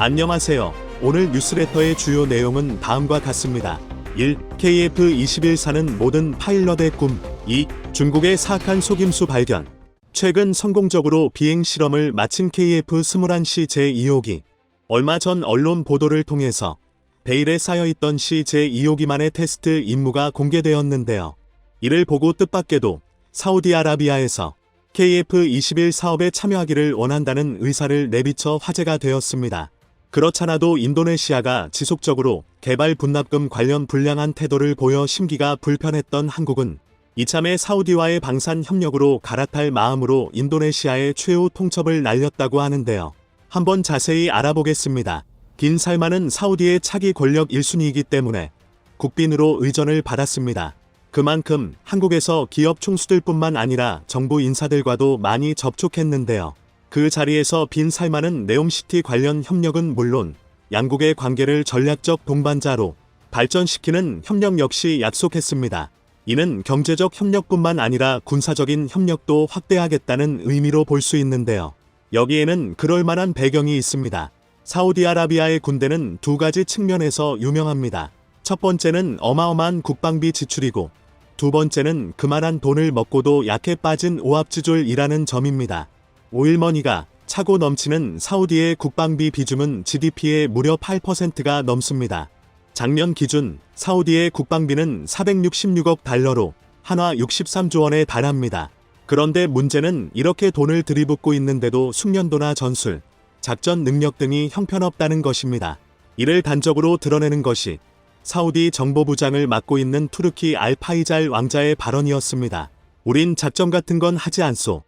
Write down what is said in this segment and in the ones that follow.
안녕하세요. 오늘 뉴스레터의 주요 내용은 다음과 같습니다. 1. KF-21사는 모든 파일럿의 꿈. 2. 중국의 사악한 속임수 발견. 최근 성공적으로 비행 실험을 마친 KF-21C 제2호기. 얼마 전 언론 보도를 통해서 베일에 쌓여있던 C 제2호기만의 테스트 임무가 공개되었는데요. 이를 보고 뜻밖에도 사우디아라비아에서 KF-21 사업에 참여하기를 원한다는 의사를 내비쳐 화제가 되었습니다. 그렇잖아도 인도네시아가 지속적으로 개발 분납금 관련 불량한 태도를 보여 심기가 불편했던 한국은 이참에 사우디와의 방산 협력으로 갈아탈 마음으로 인도네시아의 최후 통첩을 날렸다고 하는데요. 한번 자세히 알아보겠습니다. 긴 살만은 사우디의 차기 권력 1순위이기 때문에 국빈으로 의전을 받았습니다. 그만큼 한국에서 기업 총수들뿐만 아니라 정부 인사들과도 많이 접촉했는데요. 그 자리에서 빈 살만은 네옴시티 관련 협력은 물론 양국의 관계를 전략적 동반자로 발전시키는 협력 역시 약속했습니다. 이는 경제적 협력뿐만 아니라 군사적인 협력도 확대하겠다는 의미로 볼 수 있는데요. 여기에는 그럴 만한 배경이 있습니다. 사우디아라비아의 군대는 두 가지 측면에서 유명합니다. 첫 번째는 어마어마한 국방비 지출이고 두 번째는 그만한 돈을 먹고도 약해 빠진 오합지졸이라는 점입니다. 오일머니가 차고 넘치는 사우디의 국방비 비중은 GDP의 무려 8%가 넘습니다. 작년 기준 사우디의 국방비는 466억 달러로 한화 63조 원에 달합니다. 그런데 문제는 이렇게 돈을 들이붓고 있는데도 숙련도나 전술, 작전 능력 등이 형편없다는 것입니다. 이를 단적으로 드러내는 것이 사우디 정보부장을 맡고 있는 투르키 알파이잘 왕자의 발언이었습니다. 우린 작전 같은 건 하지 않소.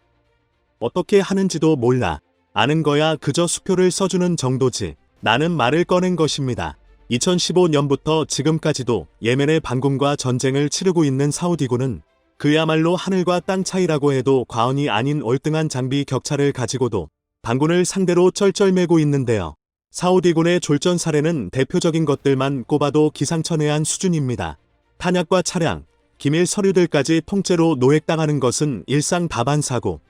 어떻게 하는지도 몰라. 아는 거야 그저 수표를 써주는 정도지. 나는 말을 꺼낸 것입니다. 2015년부터 지금까지도 예멘의 반군과 전쟁을 치르고 있는 사우디군은 그야말로 하늘과 땅 차이라고 해도 과언이 아닌 월등한 장비 격차를 가지고도 반군을 상대로 쩔쩔매고 있는데요. 사우디군의 졸전 사례는 대표적인 것들만 꼽아도 기상천외한 수준입니다. 탄약과 차량, 기밀 서류들까지 통째로 노획당하는 것은 일상 다반사고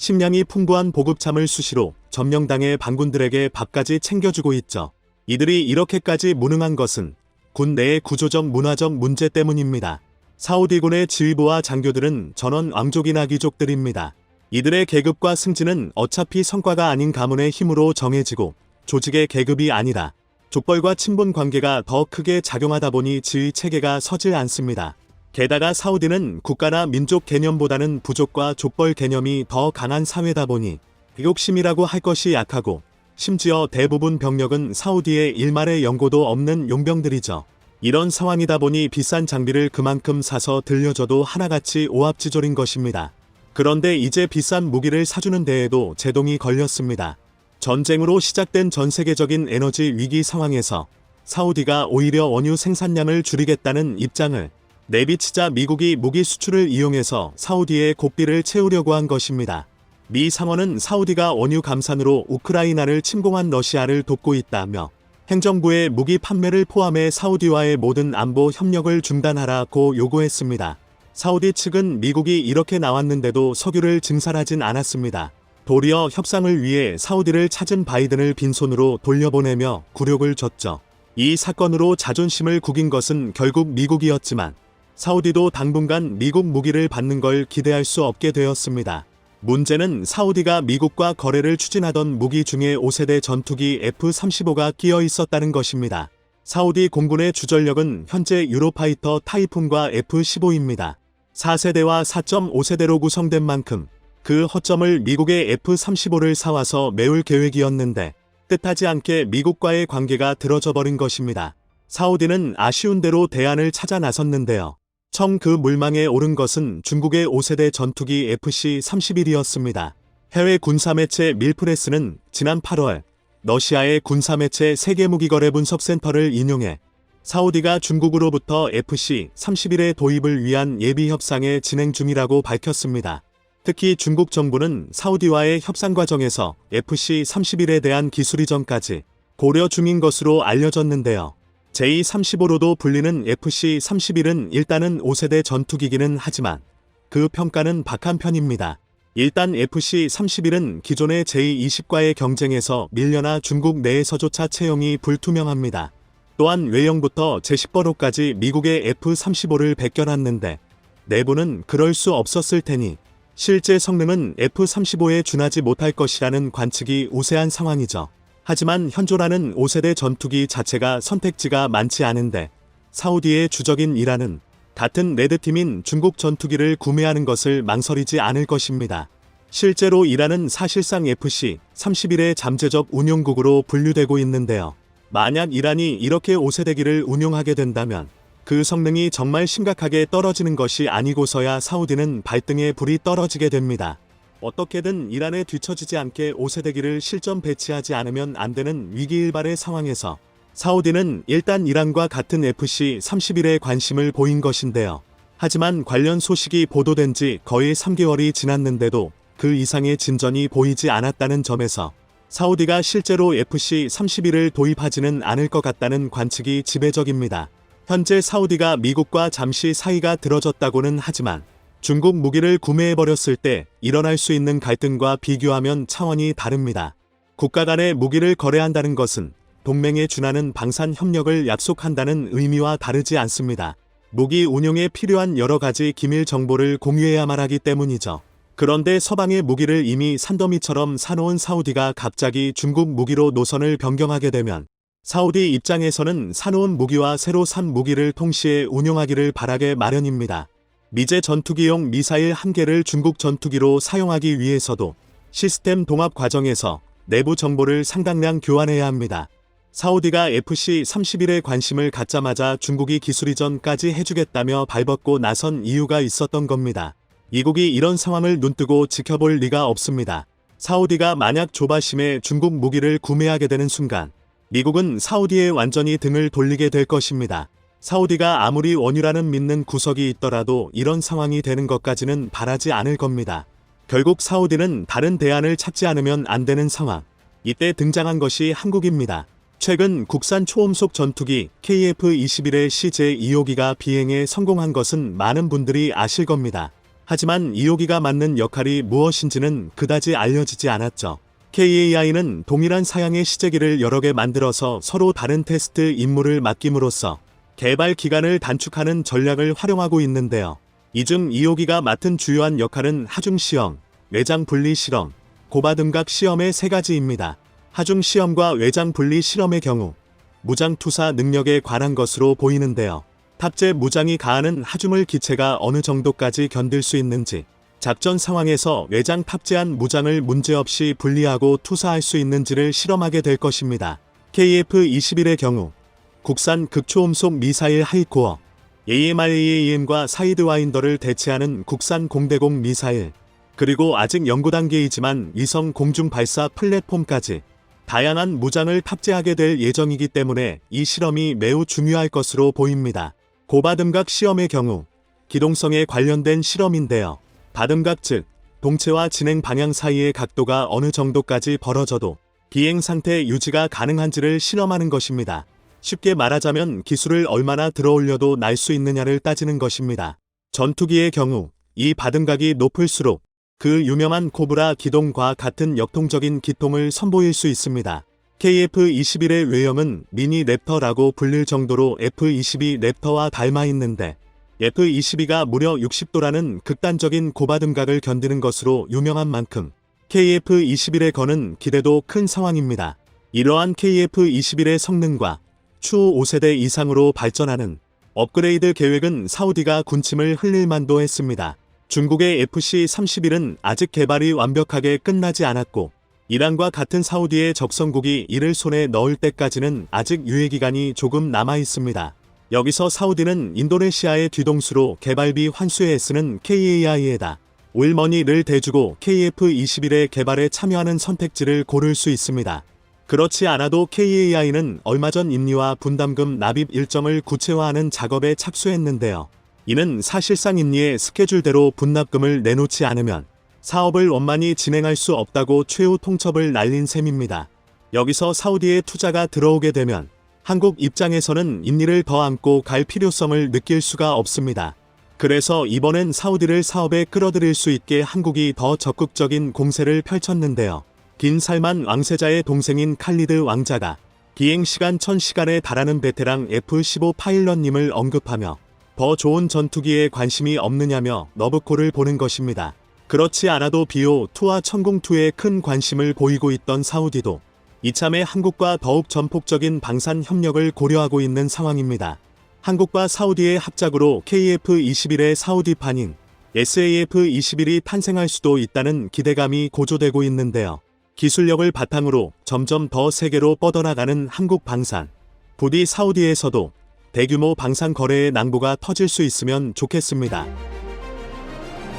식량이 풍부한 보급참을 수시로 점령당의 반군들에게 밥까지 챙겨주고 있죠. 이들이 이렇게까지 무능한 것은 군 내의 구조적 문화적 문제 때문입니다. 사우디군의 지휘부와 장교들은 전원 왕족이나 귀족들입니다. 이들의 계급과 승진은 어차피 성과가 아닌 가문의 힘으로 정해지고 조직의 계급이 아니라 족벌과 친분 관계가 더 크게 작용하다 보니 지휘 체계가 서질 않습니다. 게다가 사우디는 국가나 민족 개념보다는 부족과 족벌 개념이 더 강한 사회다 보니 욕심이라고 할 것이 약하고 심지어 대부분 병력은 사우디의 일말의 연고도 없는 용병들이죠. 이런 상황이다 보니 비싼 장비를 그만큼 사서 들려줘도 하나같이 오합지졸인 것입니다. 그런데 이제 비싼 무기를 사주는 데에도 제동이 걸렸습니다. 전쟁으로 시작된 전 세계적인 에너지 위기 상황에서 사우디가 오히려 원유 생산량을 줄이겠다는 입장을 내비치자 미국이 무기 수출을 이용해서 사우디의 고삐를 채우려고 한 것입니다. 미 상원은 사우디가 원유 감산으로 우크라이나를 침공한 러시아를 돕고 있다며 행정부의 무기 판매를 포함해 사우디와의 모든 안보 협력을 중단하라고 요구했습니다. 사우디 측은 미국이 이렇게 나왔는데도 석유를 증산하진 않았습니다. 도리어 협상을 위해 사우디를 찾은 바이든을 빈손으로 돌려보내며 굴욕을 줬죠. 이 사건으로 자존심을 구긴 것은 결국 미국이었지만 사우디도 당분간 미국 무기를 받는 걸 기대할 수 없게 되었습니다. 문제는 사우디가 미국과 거래를 추진하던 무기 중에 5세대 전투기 F-35가 끼어 있었다는 것입니다. 사우디 공군의 주전력은 현재 유로파이터 타이푼과 F-15입니다. 4세대와 4.5세대로 구성된 만큼 그 허점을 미국의 F-35를 사와서 메울 계획이었는데 뜻하지 않게 미국과의 관계가 들어져 버린 것입니다. 사우디는 아쉬운 대로 대안을 찾아 나섰는데요. 청그 물망에 오른 것은 중국의 5세대 전투기 FC-31이었습니다. 해외 군사매체 밀프레스는 지난 8월 러시아의 군사매체 세계무기거래 분석센터를 인용해 사우디가 중국으로부터 FC-31의 도입을 위한 예비 협상에 진행 중이라고 밝혔습니다. 특히 중국 정부는 사우디와의 협상 과정에서 FC-31에 대한 기술 이전까지 고려 중인 것으로 알려졌는데요. 제235로도 불리는 FC-31은 일단은 5세대 전투기기는 하지만 그 평가는 박한 편입니다. 일단 FC31은 기존의 J20과의 경쟁에서 밀려나 중국 내에서조차 채용이 불투명합니다. 또한 외형부터 제10번호까지 미국의 F35를 베껴놨는데 내부는 그럴 수 없었을 테니 실제 성능은 F35에 준하지 못할 것이라는 관측이 우세한 상황이죠. 하지만 현조라는 5세대 전투기 자체가 선택지가 많지 않은데 사우디의 주적인 이란은 같은 레드팀인 중국 전투기를 구매하는 것을 망설이지 않을 것입니다. 실제로 이란은 사실상 FC-31의 잠재적 운용국으로 분류되고 있는데요. 만약 이란이 이렇게 5세대기를 운용하게 된다면 그 성능이 정말 심각하게 떨어지는 것이 아니고서야 사우디는 발등에 불이 떨어지게 됩니다. 어떻게든 이란에 뒤처지지 않게 5세대기를 실전 배치하지 않으면 안 되는 위기일발의 상황에서 사우디는 일단 이란과 같은 FC-31에 관심을 보인 것인데요. 하지만 관련 소식이 보도된 지 거의 3개월이 지났는데도 그 이상의 진전이 보이지 않았다는 점에서 사우디가 실제로 FC-31을 도입하지는 않을 것 같다는 관측이 지배적입니다. 현재 사우디가 미국과 잠시 사이가 들어졌다고는 하지만 중국 무기를 구매해버렸을 때 일어날 수 있는 갈등과 비교하면 차원이 다릅니다. 국가 간의 무기를 거래한다는 것은 동맹에 준하는 방산 협력을 약속한다는 의미와 다르지 않습니다. 무기 운용에 필요한 여러 가지 기밀 정보를 공유해야만 하기 때문이죠. 그런데 서방의 무기를 이미 산더미처럼 사놓은 사우디가 갑자기 중국 무기로 노선을 변경하게 되면 사우디 입장에서는 사놓은 무기와 새로 산 무기를 동시에 운용하기를 바라게 마련입니다. 미제 전투기용 미사일 한 개를 중국 전투기로 사용하기 위해서도 시스템 동합 과정에서 내부 정보를 상당량 교환해야 합니다. 사우디가 FC-31에 관심을 갖자마자 중국이 기술 이전까지 해주겠다며 발벗고 나선 이유가 있었던 겁니다. 이국이 이런 상황을 눈뜨고 지켜볼 리가 없습니다. 사우디가 만약 조바심에 중국 무기를 구매하게 되는 순간 미국은 사우디에 완전히 등을 돌리게 될 것입니다. 사우디가 아무리 원유라는 믿는 구석이 있더라도 이런 상황이 되는 것까지는 바라지 않을 겁니다. 결국 사우디는 다른 대안을 찾지 않으면 안 되는 상황. 이때 등장한 것이 한국입니다. 최근 국산 초음속 전투기 KF-21의 CJ-2호기가 비행에 성공한 것은 많은 분들이 아실 겁니다. 하지만 2호기가 맡는 역할이 무엇인지는 그다지 알려지지 않았죠. KAI는 동일한 사양의 시제기를 여러 개 만들어서 서로 다른 테스트 임무를 맡김으로써 개발 기간을 단축하는 전략을 활용하고 있는데요. 이중 2호기가 맡은 주요한 역할은 하중 시험, 외장 분리 실험, 고바등각 시험의 세 가지입니다. 하중 시험과 외장 분리 실험의 경우 무장 투사 능력에 관한 것으로 보이는데요. 탑재 무장이 가하는 하중을 기체가 어느 정도까지 견딜 수 있는지, 작전 상황에서 외장 탑재한 무장을 문제없이 분리하고 투사할 수 있는지를 실험하게 될 것입니다. KF-21의 경우 국산 극초음속 미사일 하이코어, AMRAAM과 사이드와인더를 대체하는 국산 공대공 미사일, 그리고 아직 연구 단계이지만 위성 공중 발사 플랫폼까지 다양한 무장을 탑재하게 될 예정이기 때문에 이 실험이 매우 중요할 것으로 보입니다. 고바등각 시험의 경우 기동성에 관련된 실험인데요. 바등각 즉 동체와 진행 방향 사이의 각도가 어느 정도까지 벌어져도 비행 상태 유지가 가능한지를 실험하는 것입니다. 쉽게 말하자면 기술을 얼마나 들어올려도 날 수 있느냐를 따지는 것입니다. 전투기의 경우 이 바등각이 높을수록 그 유명한 코브라 기동과 같은 역동적인 기통을 선보일 수 있습니다. KF-21의 외형은 미니 랩터라고 불릴 정도로 F-22 랩터와 닮아 있는데 F-22가 무려 60도라는 극단적인 고바등각을 견디는 것으로 유명한 만큼 KF-21에 거는 기대도 큰 상황입니다. 이러한 KF-21의 성능과 추후 5세대 이상으로 발전하는 업그레이드 계획은 사우디가 군침을 흘릴 만도 했습니다. 중국의 FC-31은 아직 개발이 완벽하게 끝나지 않았고 이란과 같은 사우디의 적성국이 이를 손에 넣을 때까지는 아직 유예기간이 조금 남아 있습니다. 여기서 사우디는 인도네시아의 뒤동수로 개발비 환수에 애쓰는 KAI에다 오일머니를 대주고 KF-21의 개발에 참여하는 선택지를 고를 수 있습니다. 그렇지 않아도 KAI는 얼마 전 인리와 분담금 납입 일정을 구체화하는 작업에 착수했는데요. 이는 사실상 인리의 스케줄대로 분납금을 내놓지 않으면 사업을 원만히 진행할 수 없다고 최후 통첩을 날린 셈입니다. 여기서 사우디의 투자가 들어오게 되면 한국 입장에서는 인리를 더 안고 갈 필요성을 느낄 수가 없습니다. 그래서 이번엔 사우디를 사업에 끌어들일 수 있게 한국이 더 적극적인 공세를 펼쳤는데요. 긴 살만 왕세자의 동생인 칼리드 왕자가 비행시간 1000시간에 달하는 베테랑 F-15 파일럿님을 언급하며 더 좋은 전투기에 관심이 없느냐며 너브코를 보는 것입니다. 그렇지 않아도 BO2와 천궁2에 큰 관심을 보이고 있던 사우디도 이참에 한국과 더욱 전폭적인 방산 협력을 고려하고 있는 상황입니다. 한국과 사우디의 합작으로 KF-21의 사우디판인 SAF-21이 탄생할 수도 있다는 기대감이 고조되고 있는데요. 기술력을 바탕으로 점점 더 세계로 뻗어나가는 한국 방산. 부디 사우디에서도 대규모 방산 거래의 낭보가 터질 수 있으면 좋겠습니다.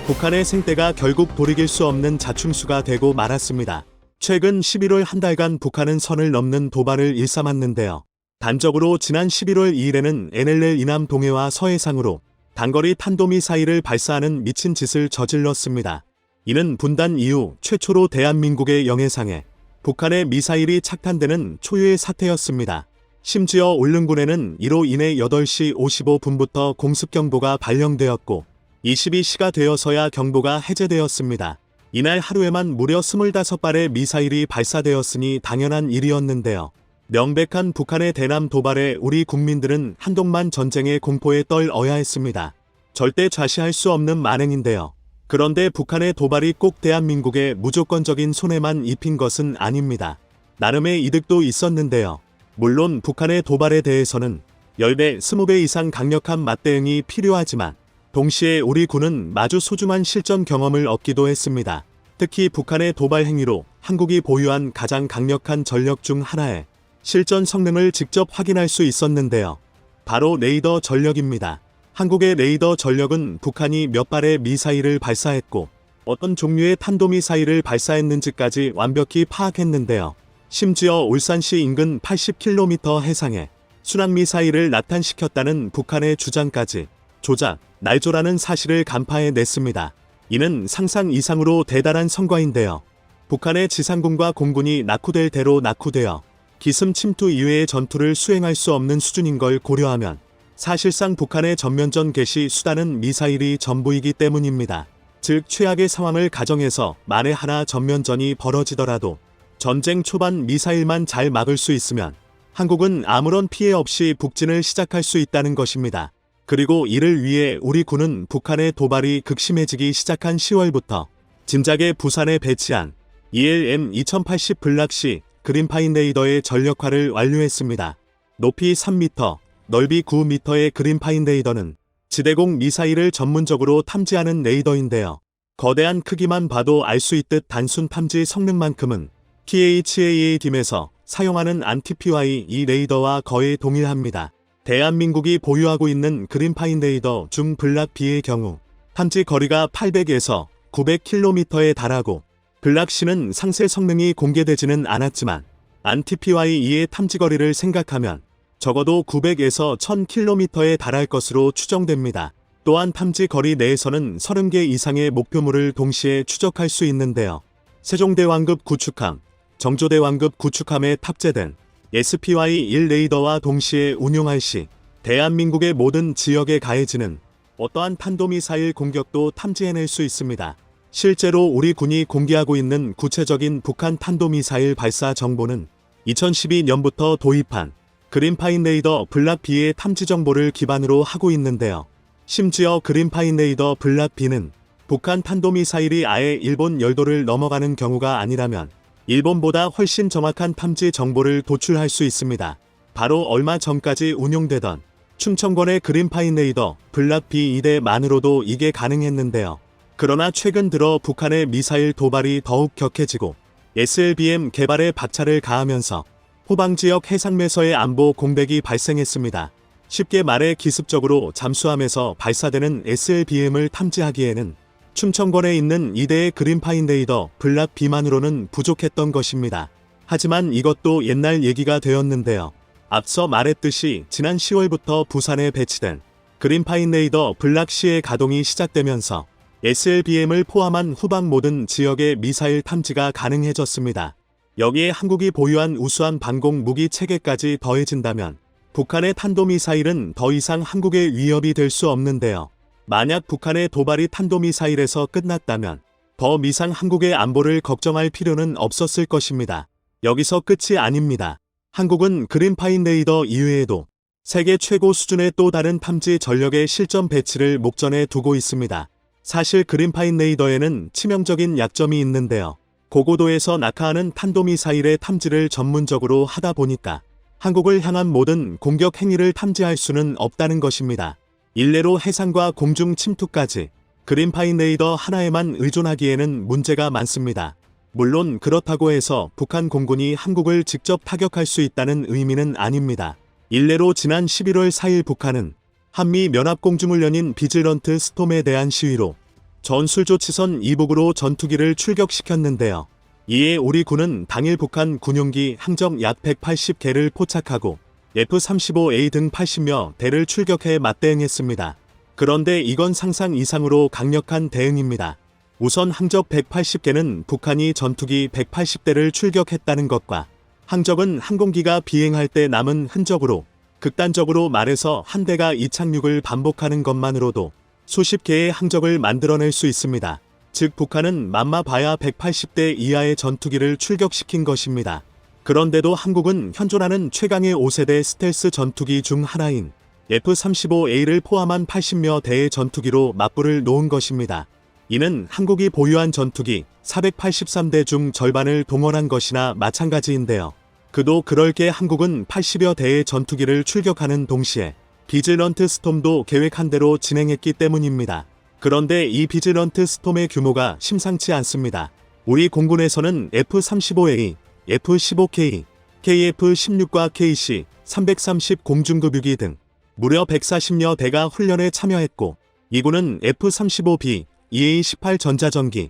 북한의 생태가 결국 돌이킬 수 없는 자충수가 되고 말았습니다. 최근 11월 한 달간 북한은 선을 넘는 도발을 일삼았는데요. 단적으로 지난 11월 2일에는 NLL 이남 동해와 서해상으로 단거리 탄도미사일을 발사하는 미친 짓을 저질렀습니다. 이는 분단 이후 최초로 대한민국의 영해상에 북한의 미사일이 착탄되는 초유의 사태였습니다. 심지어 울릉군에는 이로 인해 8시 55분부터 공습경보가 발령되었고 22시가 되어서야 경보가 해제되었습니다. 이날 하루에만 무려 25발의 미사일이 발사되었으니 당연한 일이었는데요. 명백한 북한의 대남 도발에 우리 국민들은 한동만 전쟁의 공포에 떨어야 했습니다. 절대 좌시할 수 없는 만행인데요. 그런데 북한의 도발이 꼭 대한민국에 무조건적인 손해만 입힌 것은 아닙니다. 나름의 이득도 있었는데요. 물론 북한의 도발에 대해서는 10배, 20배 이상 강력한 맞대응이 필요하지만 동시에 우리 군은 마주 소중한 실전 경험을 얻기도 했습니다. 특히 북한의 도발 행위로 한국이 보유한 가장 강력한 전력 중 하나의 실전 성능을 직접 확인할 수 있었는데요. 바로 레이더 전력입니다. 한국의 레이더 전력은 북한이 몇 발의 미사일을 발사했고 어떤 종류의 탄도미사일을 발사했는지까지 완벽히 파악했는데요. 심지어 울산시 인근 80km 해상에 순항미사일을 나탄시켰다는 북한의 주장까지 조작, 날조라는 사실을 간파해냈습니다. 이는 상상 이상으로 대단한 성과인데요. 북한의 지상군과 공군이 낙후될 대로 낙후되어 기습 침투 이외의 전투를 수행할 수 없는 수준인 걸 고려하면 사실상 북한의 전면전 개시 수단은 미사일이 전부이기 때문입니다. 즉 최악의 상황을 가정해서 만에 하나 전면전이 벌어지더라도 전쟁 초반 미사일만 잘 막을 수 있으면 한국은 아무런 피해 없이 북진을 시작할 수 있다는 것입니다. 그리고 이를 위해 우리 군은 북한의 도발이 극심해지기 시작한 10월부터 진작에 부산에 배치한 ELM 2080 블락시 그린파인 레이더의 전력화를 완료했습니다. 높이 3m, 넓이 9m의 그린파인 레이더는 지대공 미사일을 전문적으로 탐지하는 레이더인데요. 거대한 크기만 봐도 알 수 있듯 단순 탐지 성능만큼은 PHAA-딤에서 사용하는 안티PY 이 레이더와 거의 동일합니다. 대한민국이 보유하고 있는 그린파인 레이더 중 블락 B의 경우 탐지 거리가 800에서 900km에 달하고 블락 C는 상세 성능이 공개되지는 않았지만 안티PY2의 탐지 거리를 생각하면 적어도 900에서 1000km에 달할 것으로 추정됩니다. 또한 탐지 거리 내에서는 30개 이상의 목표물을 동시에 추적할 수 있는데요. 세종대왕급 구축함, 정조대왕급 구축함에 탑재된 SPY-1 레이더와 동시에 운용할 시 대한민국의 모든 지역에 가해지는 어떠한 탄도미사일 공격도 탐지해낼 수 있습니다. 실제로 우리 군이 공개하고 있는 구체적인 북한 탄도미사일 발사 정보는 2012년부터 도입한 그린파인 레이더 블락 B의 탐지 정보를 기반으로 하고 있는데요. 심지어 그린파인 레이더 블락 B는 북한 탄도미사일이 아예 일본 열도를 넘어가는 경우가 아니라면 일본보다 훨씬 정확한 탐지 정보를 도출할 수 있습니다. 바로 얼마 전까지 운용되던 충청권의 그린파인 레이더 블락 B 2대만으로도 이게 가능했는데요. 그러나 최근 들어 북한의 미사일 도발이 더욱 격해지고 SLBM 개발에 박차를 가하면서 호방 지역 해상매서의 안보 공백이 발생했습니다. 쉽게 말해 기습적으로 잠수함에서 발사되는 SLBM을 탐지하기에는 충청권에 있는 2대의 그린파인 레이더 블락 B만으로는 부족했던 것입니다. 하지만 이것도 옛날 얘기가 되었는데요. 앞서 말했듯이 지난 10월부터 부산에 배치된 그린파인 레이더 블락 C의 가동이 시작되면서 SLBM을 포함한 후방 모든 지역의 미사일 탐지가 가능해졌습니다. 여기에 한국이 보유한 우수한 방공 무기 체계까지 더해진다면 북한의 탄도미사일은 더 이상 한국의 위협이 될 수 없는데요. 만약 북한의 도발이 탄도미사일에서 끝났다면 더 미상 한국의 안보를 걱정할 필요는 없었을 것입니다. 여기서 끝이 아닙니다. 한국은 그린파인 레이더 이외에도 세계 최고 수준의 또 다른 탐지 전력의 실전 배치를 목전에 두고 있습니다. 사실 그린파인 레이더에는 치명적인 약점이 있는데요. 고고도에서 낙하하는 탄도미사일의 탐지를 전문적으로 하다 보니까 한국을 향한 모든 공격 행위를 탐지할 수는 없다는 것입니다. 일례로 해상과 공중 침투까지 그린파인 레이더 하나에만 의존하기에는 문제가 많습니다. 물론 그렇다고 해서 북한 공군이 한국을 직접 타격할 수 있다는 의미는 아닙니다. 일례로 지난 11월 4일 북한은 한미 연합공주훈련인 비질런트 스톰에 대한 시위로 전술조 치선 이북으로 전투기를 출격시켰는데요. 이에 우리 군은 당일 북한 군용기 항적 약 180개를 포착하고 F-35A 등 80여 대를 출격해 맞대응했습니다. 그런데 이건 상상 이상으로 강력한 대응입니다. 우선 항적 180개는 북한이 전투기 180대를 출격했다는 것과 항적은 항공기가 비행할 때 남은 흔적으로 극단적으로 말해서 한 대가 이착륙을 반복하는 것만으로도 수십 개의 항적을 만들어낼 수 있습니다. 즉 북한은 맘마 봐야 180대 이하의 전투기를 출격시킨 것입니다. 그런데도 한국은 현존하는 최강의 5세대 스텔스 전투기 중 하나인 F-35A를 포함한 80여 대의 전투기로 맞불을 놓은 것입니다. 이는 한국이 보유한 전투기 483대 중 절반을 동원한 것이나 마찬가지인데요. 그도 그럴 게 한국은 80여 대의 전투기를 출격하는 동시에 비질런트 스톰도 계획한 대로 진행했기 때문입니다. 그런데 이 비질런트 스톰의 규모가 심상치 않습니다. 우리 공군에서는 F-35A, F-15K, KF-16과 KC, 330 공중급유기 등 무려 140여 대가 훈련에 참여했고 이군은 F-35B, EA-18 전자전기,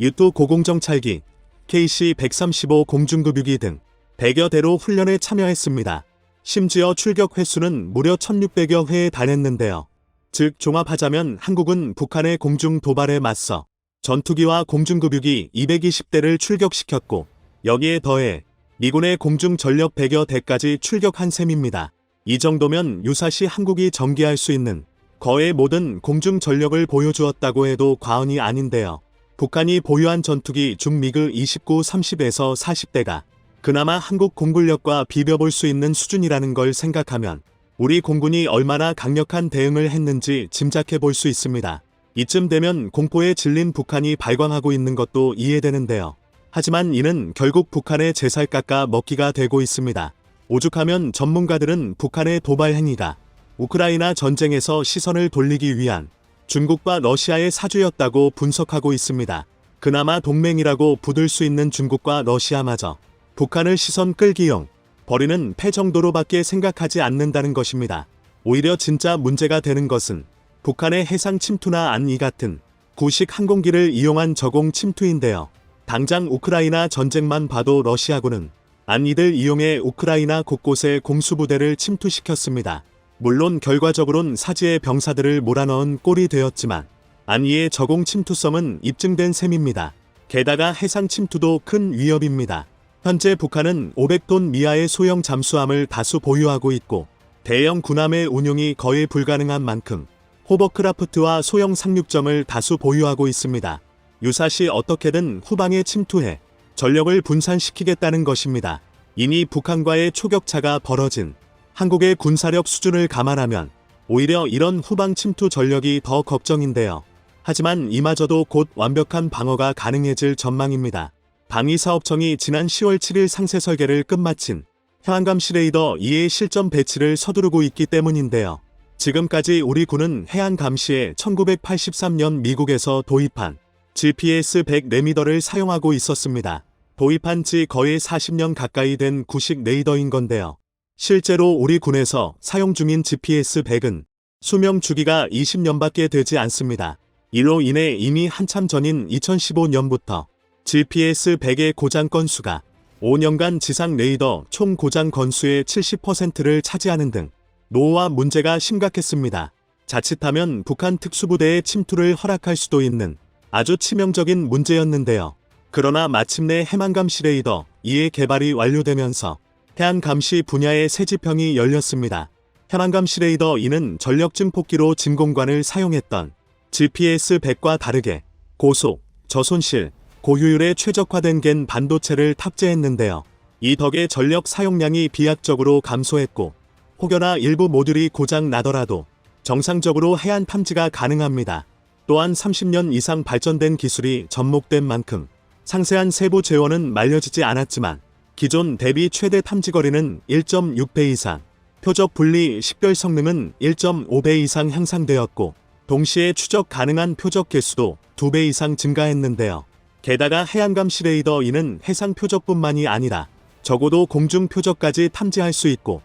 U2 고공정찰기, KC-135 공중급유기 등 100여 대로 훈련에 참여했습니다. 심지어 출격 횟수는 무려 1600여 회에 달했는데요. 즉 종합하자면 한국은 북한의 공중 도발에 맞서 전투기와 공중급유기 220대를 출격시켰고 여기에 더해 미군의 공중 전력 100여 대까지 출격한 셈입니다. 이 정도면 유사시 한국이 전개할 수 있는 거의 모든 공중 전력을 보여주었다고 해도 과언이 아닌데요. 북한이 보유한 전투기 중미그 29, 30에서 40대가 그나마 한국 공군력과 비벼볼 수 있는 수준이라는 걸 생각하면 우리 공군이 얼마나 강력한 대응을 했는지 짐작해 볼 수 있습니다. 이쯤 되면 공포에 질린 북한이 발광하고 있는 것도 이해되는데요. 하지만 이는 결국 북한의 제살 깎아 먹기가 되고 있습니다. 오죽하면 전문가들은 북한의 도발 행위가 우크라이나 전쟁에서 시선을 돌리기 위한 중국과 러시아의 사주였다고 분석하고 있습니다. 그나마 동맹이라고 부들 수 있는 중국과 러시아마저 북한을 시선 끌기용 버리는 패 정도로밖에 생각하지 않는다는 것입니다. 오히려 진짜 문제가 되는 것은 북한의 해상 침투나 안이 같은 구식 항공기를 이용한 저공 침투인데요. 당장 우크라이나 전쟁만 봐도 러시아군은 안이들 이용해 우크라이나 곳곳에 공수부대를 침투시켰습니다. 물론 결과적으론 사지의 병사들을 몰아넣은 꼴이 되었지만 안이의 저공 침투성은 입증된 셈입니다. 게다가 해상 침투도 큰 위협입니다. 현재 북한은 500톤 미하의 소형 잠수함을 다수 보유하고 있고 대형 군함의 운용이 거의 불가능한 만큼 호버크라프트와 소형 상륙점을 다수 보유하고 있습니다. 유사시 어떻게든 후방에 침투해 전력을 분산시키겠다는 것입니다. 이미 북한과의 초격차가 벌어진 한국의 군사력 수준을 감안하면 오히려 이런 후방 침투 전력이 더 걱정인데요. 하지만 이마저도 곧 완벽한 방어가 가능해질 전망입니다. 방위사업청이 지난 10월 7일 상세 설계를 끝마친 해안감 시 레이더 2의 실전 배치를 서두르고 있기 때문인데요. 지금까지 우리 군은 해안 감시에 1983년 미국에서 도입한 GPS 100 레미더를 사용하고 있었습니다. 도입한 지 거의 40년 가까이 된 구식 레이더인 건데요. 실제로 우리 군에서 사용 중인 GPS 100은 수명 주기가 20년밖에 되지 않습니다. 이로 인해 이미 한참 전인 2015년부터 GPS 100의 고장 건수가 5년간 지상 레이더 총 고장 건수의 70%를 차지하는 등 노후화 문제가 심각했습니다. 자칫하면 북한 특수부대의 침투를 허락할 수도 있는 아주 치명적인 문제였는데요. 그러나 마침내 해만감시 레이더 2의 개발이 완료되면서 해안 감시 분야의 새 지평이 열렸습니다. 현안감 시 레이더 2는 전력 증폭기로 진공관을 사용했던 GPS 100과 다르게 고속, 저손실, 고효율에 최적화된 겐 반도체를 탑재했는데요. 이 덕에 전력 사용량이 비약적으로 감소했고 혹여나 일부 모듈이 고장 나더라도 정상적으로 해안 탐지가 가능합니다. 또한 30년 이상 발전된 기술이 접목된 만큼 상세한 세부 재원은 말려지지 않았지만 기존 대비 최대 탐지 거리는 1.6배 이상, 표적 분리 식별 성능은 1.5배 이상 향상되었고 동시에 추적 가능한 표적 개수도 2배 이상 증가했는데요. 게다가 해안감 시레이더 2는 해상 표적뿐만이 아니라 적어도 공중 표적까지 탐지할 수 있고